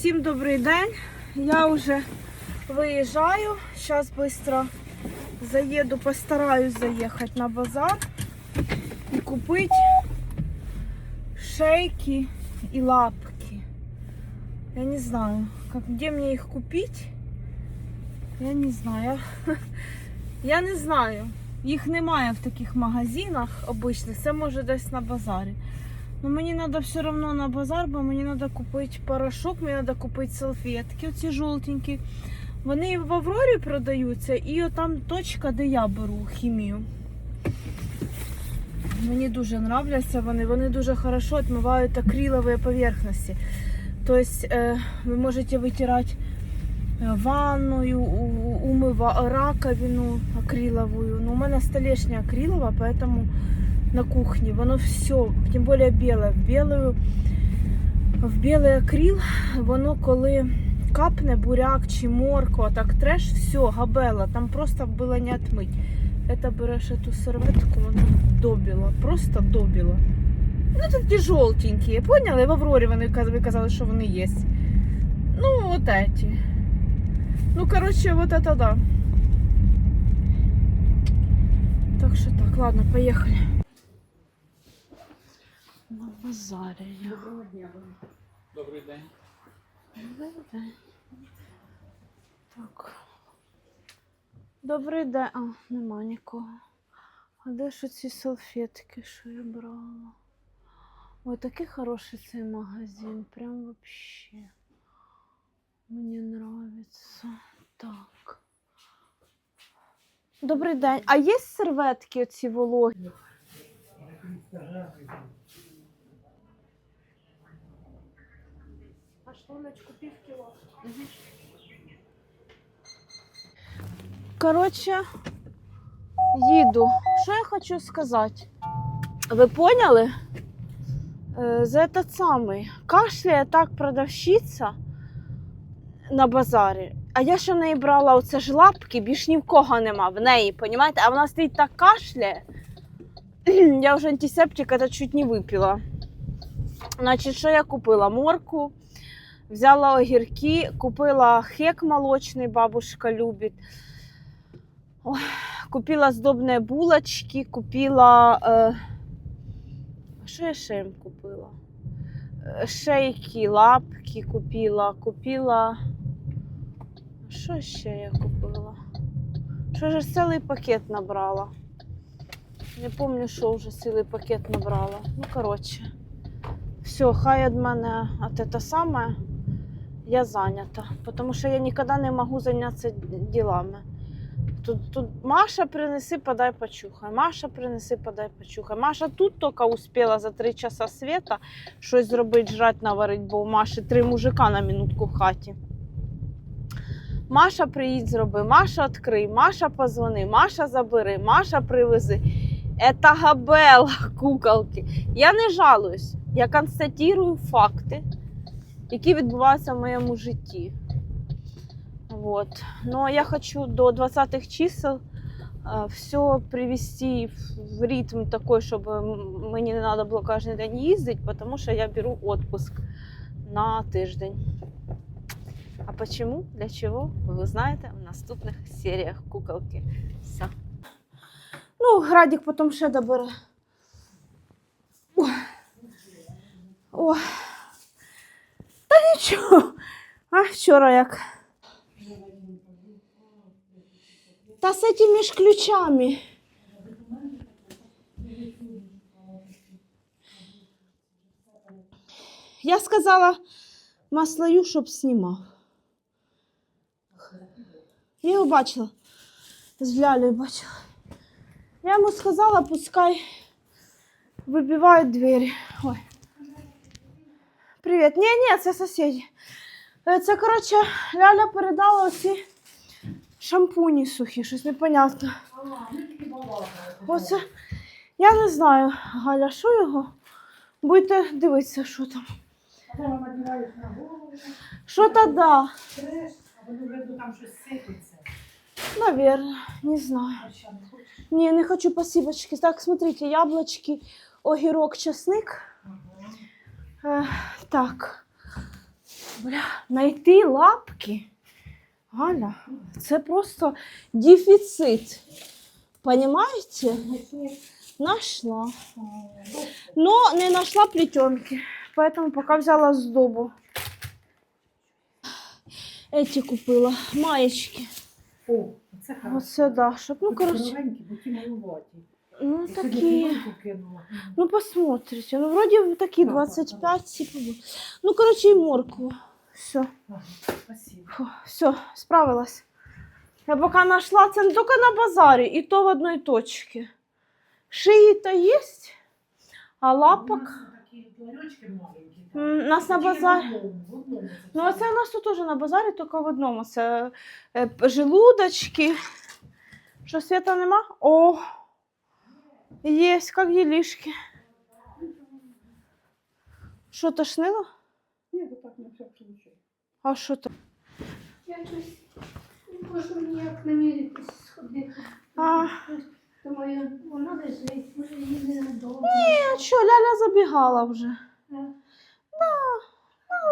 Всім добрий день. Я вже виїжджаю. Зараз швидко заїду, постараюсь заїхати на базар і купити шейки і лапки. Я не знаю, как, где мне их купить. Я не знаю. Я не знаю. Їх немає в таких магазинах обичних. Це може десь на базарі. Ну мені треба все одно на базар, бо мені треба купити порошок, мені треба купити салфетки, оці жовтенькі. Вони в Аврорі продаються, і отам точка, де я беру хімію. Мені дуже нравляться вони. Вони дуже хорошо відмивають акрилові поверхності. Тобто е, ви можете витирати е, ванною, умива раковину акриловую. Ну, у мене столешня акрилова, поэтому на кухне. Воно все, тим більше біле. В білою, в білий акрил, воно коли капне буряк чи морква, так треш, все, габела, там просто було не отмить. Это береш эту серветку, воно добіло, просто добіло. Ну, такі жовтенькі, поняли? В Аврорі вони каз- ви казали, що вони є. Ну, вот эти. Ну, короче, вот это да. Так що так, ладно, поїхали. На базарі я. Доброго дня. Добрий день. Добрий день. Так. Добрий день. А, нема нікого. А де ж ці салфетки, що я брала? Ой, такий хороший цей магазин. Прям вообще. Мені нравится. Так. Добрий день. А є серветки оці вологі? А шлуночку пів кіло. Коротше, їду. Що я хочу сказати? Ви поняли? Е, За этот самий кашляє так продавщиця на базарі. А я ще в неї брала оце ж лапки, більш ні в кого нема в неї, понімаєте? А вона стоїть так кашляє. Я вже антисептик это чуть не випила. Значить, що я купила? Морку, взяла огірки, купила хек молочний, бабушка любить. Ой, купила здобні булочки, купила. Е... Що я ще їм купила? Е, Шейки, лапки купила, купила. Що ще я купила? Що ж цілий пакет набрала? Не пам'ятаю, що вже цілий пакет набрала. Ну, коротше. Все, хай від мене от це саме я зайнята. Тому що я ніколи не можу зайнятися ділами. Тут, тут Маша принеси, подай почухай. Маша принеси, подай почухай. Маша тут тільки успіла за три часа світа щось зробити, жрать наварити, бо у Маші три мужика на минутку в хаті. Маша приїдь зроби, Маша відкрий, Маша позвони, Маша забери, Маша привези. Это габела куколки. Я не жалуюсь, я констатую факти, які відбуваються в моєму житті. Вот. Но я хочу до 20-х чисел все привести в- ритм такой, чтобы м- мені не треба було кожен день їздити, тому що я беру отпуск на тиждень. А почему? Для чего? Ви узнаєте в наступних серіях куколки. Все. Ну, Градік потім ще добере. Ой. Та. А вчора як. Та з этими ж ключами. Я сказала маслою, щоб знімав. Я його бачила. З Лялею бачила. Я йому сказала, пускай вибивають двері. Ой. Привіт. Ні, ні, це сусіди. Е, Це, коротше, Ляля передала оці шампуні сухі, щось непонятно. Оце. Я не знаю, Галя, що його? Будете дивитися, що там. Що то да. там не знаю. Що, не? Хочу посыпочки. Так, смотрите, яблочки, огірок, чесник. Е, так. Бля, знайти лапки. Галя, це просто дефіцит. Понимаете? Нашла. Но не нашла плетенки. Поэтому пока взяла сдобу. Эти купила. Маечки. О, це хорошо. Оце да. Щоб, ну, короче, Ну такі. Ну, посмотрите. Ну, вроде такі 25, типа. Ну, короче, и моркву. Все. Спасибо. Все, справилась. Я пока нашла, це не тільки на базарі, і то в одній точці. Шиї-то є, а лапок. М, У нас на базарі. Ну, це у нас тут теж на базарі, тільки в одному. Це е, желудочки. Що світа нема? О! Є, як ділішки. Що, тошнило? Ні, то так не все случай. А що то? Я щось не можу ніяк наміритись сходити. А. Думаю, вона лежить, може її не надовго. Ні, що, Ляля забігала вже. Да.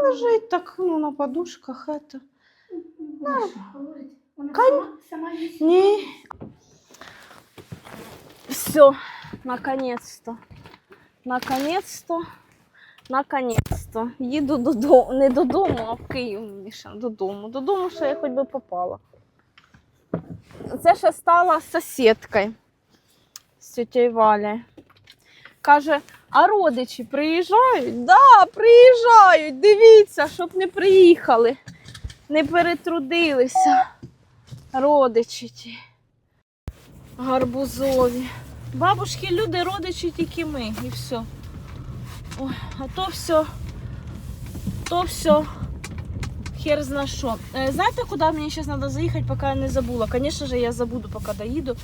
Лежить так, ну, на подушках. Это. Вона ж говорить, Вона Кань- сама, сама їсть. Не. Все, наконец-то. Наконец-то. Наконец-то. Їду додому. Не додому, а в Київ, Міша. Додому. Додому, що я хоч би попала. Це ще стала сусідкою з тетєю Валею. Каже, а родичі приїжджають? Да, приїжджають. Дивіться, щоб не приїхали, не перетрудилися. Родичі ті. Гарбузові. Бабушки, люди, родичі тільки ми і все. Ой, а то все, то все. Хер зна що. Е, Знаєте, куди мені зараз треба заїхати, поки я не забула? Звісно ж, я забуду, поки доїду.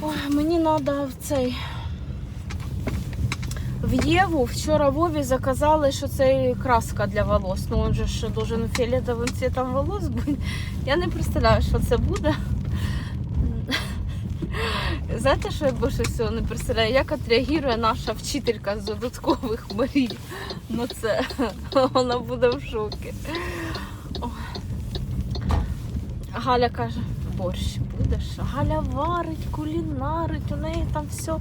Ой, мені треба в цей. В Єву вчора Вові заказали, що це краска для волос. Ну, він же ж должен фіолетовим цвітом волос бути. Я не представляю, що це буде. Знаєте, що я більше всього не представляю? Як відреагує наша вчителька з додаткових Марії на це. Вона буде в шокі. Галя каже, борщ будеш? Галя варить, кулінарить, у неї там все,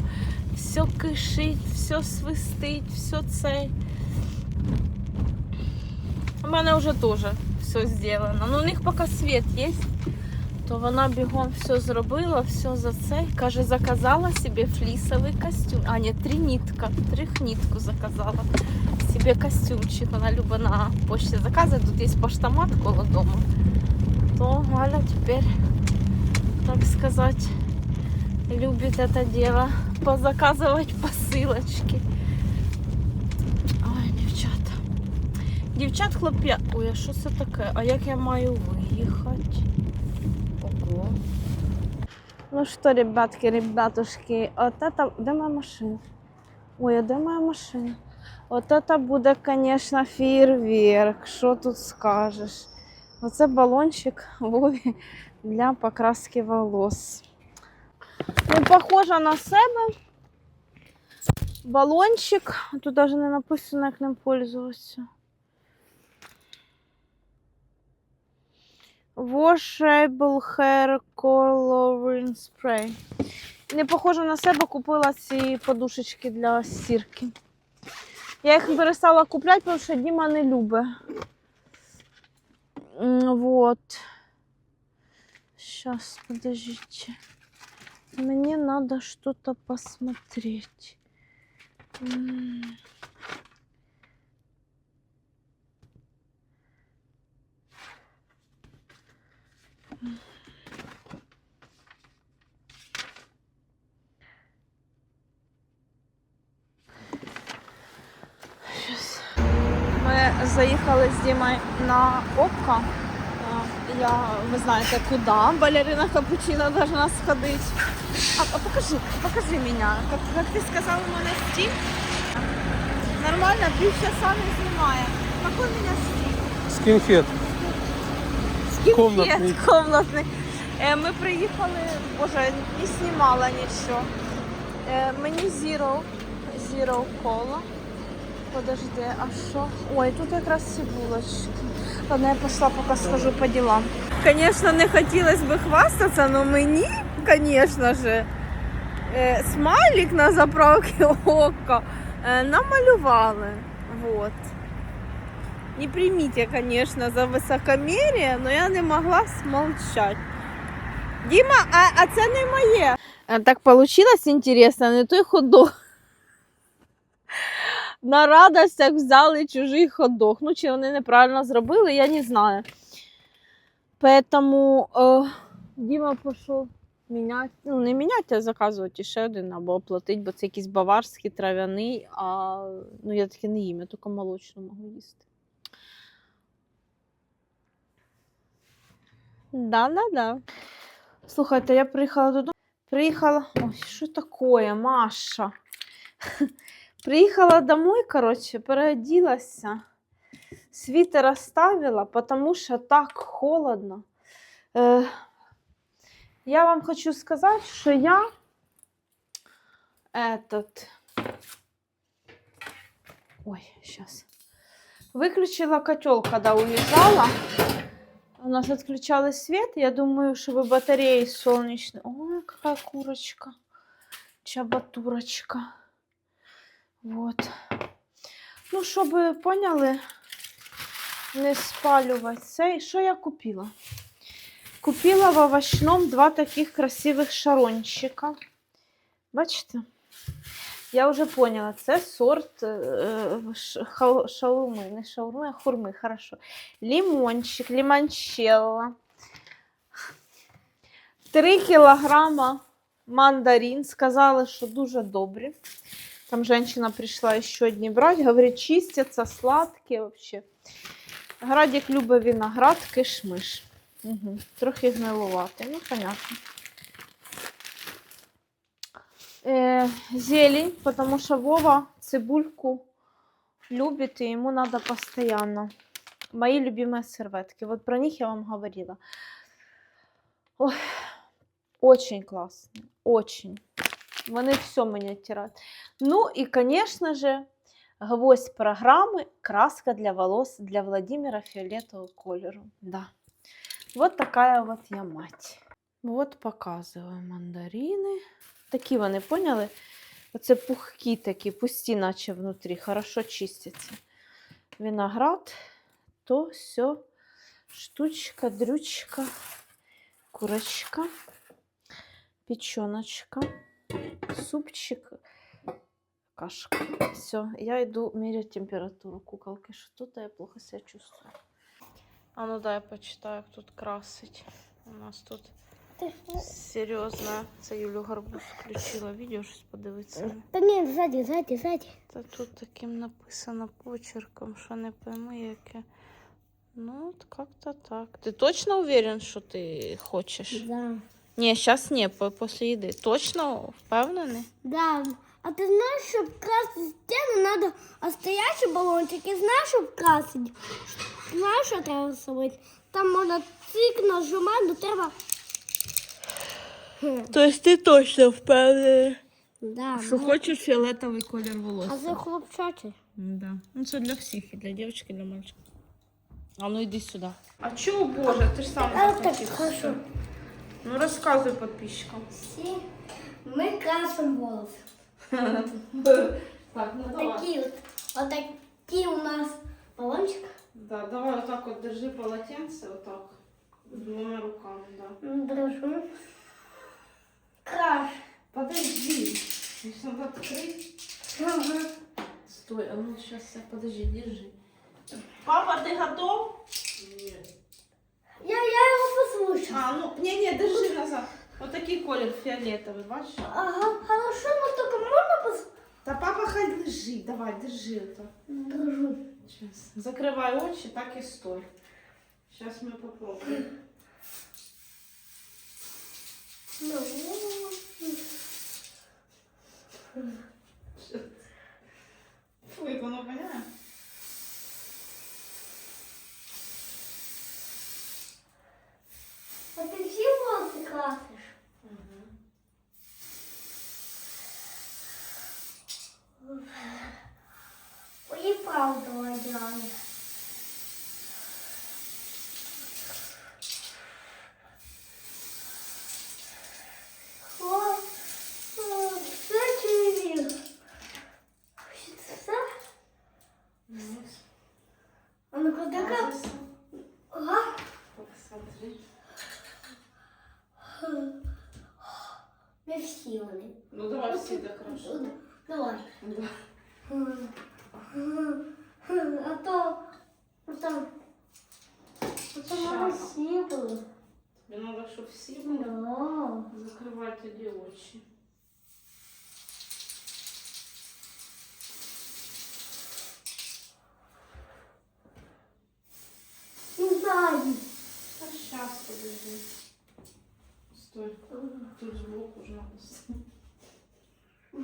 все кишить, все свистить, все це. У мене вже теж все зроблено. Ну, у них поки світ є то вона бігом все зробила, все за це. Каже, заказала собі флісовий костюм. А, ні, три нитка, трьохнітку заказала. Собі костюмчик. Вона любить на почті заказує. Тут є поштомат коло дому. То Галя тепер, так сказати, любить це діло позаказувати посилочки. Ой, дівчата. Дівчат хлоп'я. Ой, а що це таке? А як я маю виїхати? Ого. Ну что, ребятки, ребятушки, от это... Де моя машина? Ой, а де моя машина? От это буде, конечно, фейерверк. Що тут скажеш? Оце балончик Вові для покраски волос. Ну, похоже на себе. Балончик. Тут даже не написано, як ним пользуватися. Washable Hair Coloring Spray. Не похоже на себе, купила ці подушечки для стірки. Я їх перестала купляти, тому що Діма не любить. М, Вот. Сейчас, подождите. Мне надо что-то посмотреть. Заїхали з Дімою на Окко. Е, Я, ви знаєте, куди. Балерина Капучино должна сходити. А, а покажи, покажи мене. Как, как ти сказала, у мене стиль? Нормально, півчаса не знімає. Какой у мене стиль? Скинхед. Скинхед Комнатний. комнатний. Е, Ми приїхали, боже, не знімала нічого. Е, Мені Zero, Zero Cola. Подожди, а що? Ой, тут якраз цибулочки. Ладно, я пішла, поки схожу по ділам. Звісно, не хотілося б хвастатися, але мені, звісно ж, е, смайлик на заправці око е, намалювали. Вот. Не примите, конечно, за високомір'я, але я не могла смолчати. Діма, а, а це не моє. Е, Так получилось інтересно, не той ходок. На радостях взяли чужий ходок. Ну, чи вони неправильно зробили, я не знаю. Поэтому е, Діма пішов міняти, ну не міняти, а заказувати ще один або оплатити, бо це якийсь баварський трав'яний, а ну я таке не їм, я тільки молочну можу їсти. Да-да-да. Слухайте, я приїхала додому. Приїхала. Ой, що таке, Маша? Приїхала домой, коротше, переоділася. Світер оставила, потому що так холодно. Е, я вам хочу сказати, що я этот... Ой, сейчас. Выключила котел, когда уезжала. У нас отключали свет. Я думаю, чтобы батареи солнечные. Ой, какая курочка. Чабатурочка. Вот. Ну, щоб ви поняли, не спалювати цей. Що я купила? Купила в овощном два таких красивих шарончика. Бачите? Я вже поняла, це сорт е, шаурми, не шаурми, а хурми, хорошо. Лимончик, лимончелло. 3 кілограма мандарин. Сказали, що дуже добрі. Там женщина прийшла ще одні брати. Говорить, чистяться, сладкі вообще. Градик любить виноград, кишмиш. Угу. Трохи гнилувати, ну, понятно. Э, зелень, потому что Вова цибульку любит, и ему надо постоянно. Мои любимые серветки. Вот про них я вам говорила. Ой, очень классно. Очень. Вони все мені оттирають. Ну і, звісно же, гвоздь программи краска для волос для Владимира фиолетового кольору. Да. Вот такая вот я мать. Вот показую мандарини. Такі вони, поняли? Оце пухкі такі, пусті, наче внутрі, хорошо чистяться. Виноград, то все, штучка, дрючка, курочка, печеночка, супчик, кашка. Все, я иду мерять температуру куколки. Что-то я плохо себя чувствую. А ну да, я почитаю, як тут красить. У нас тут серйозно. Це Юлю Гарбуз включила. Відео щось подивитися. Та ні, ззаді, ззаді, ззаді. Та тут таким написано почерком, що не пойми яке. Ну, от как-то так. Ти точно уверен, що ти хочеш? Да. Ні, зараз ні, по- після їди. Точно впевнений? Да. А ти знаєш, щоб красити стіну, треба настоящий балончик. І знаєш, щоб красити? Знаєш, що треба зробити? Там можна цик нажимати, але треба. Тобто ти точно впевнений. Да. Що ну, хочеш фіолетовий колір волосся. А це хлопчачий. Да. Ну, це для всіх, і для дівчинки, і для мальчика. А ну йди сюди. А чого, Боже, ти ж сам А, так, захотів. хорошо. Ну розказуй підписчикам. Всі ми красимо волоси. Так, ну Отакі от. Отакі у нас балончик. Да, давай отак от держи полотенце, отак. Двома руками, да. Дрожу. Краш. Подожди. Здесь надо открыть. Ага. Стой, а ну сейчас, подожди, держи. Папа, ты готов? Я, я його послушаю. А, ну, не-не, держи назад. Вот такий колір фіолетовий, бачиш? Ага, хорошо, но только можно пос... Та папа хай лежить, давай, держи это. Дрожу. Сейчас. Закривай очі, так і стой. Сейчас ми попробуємо. Ну, Фу, як воно воняє. А ти красивый. Ну давай всі так хорошо. Давай. Да. А то... А то... А то надо Щас. все было. Тобі треба, щоб всі були. Да. Закривай тоді очі. Не знаю. А сейчас, подожди. Стой. Тут сбоку уже надо. Ну,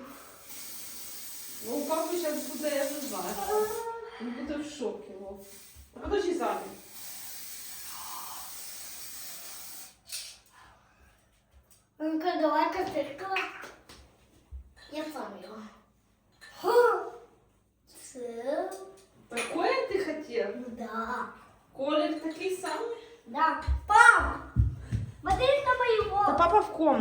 у папы сейчас буде, я не знаю. Він буде в шокі, Вов. А подожди сзади. Ну-ка, давай-ка зеркало. Я сам его. Все. Такое ти хотів? Да. Колір такий самий? Да. Пап! Смотри на моего. папа в комнате.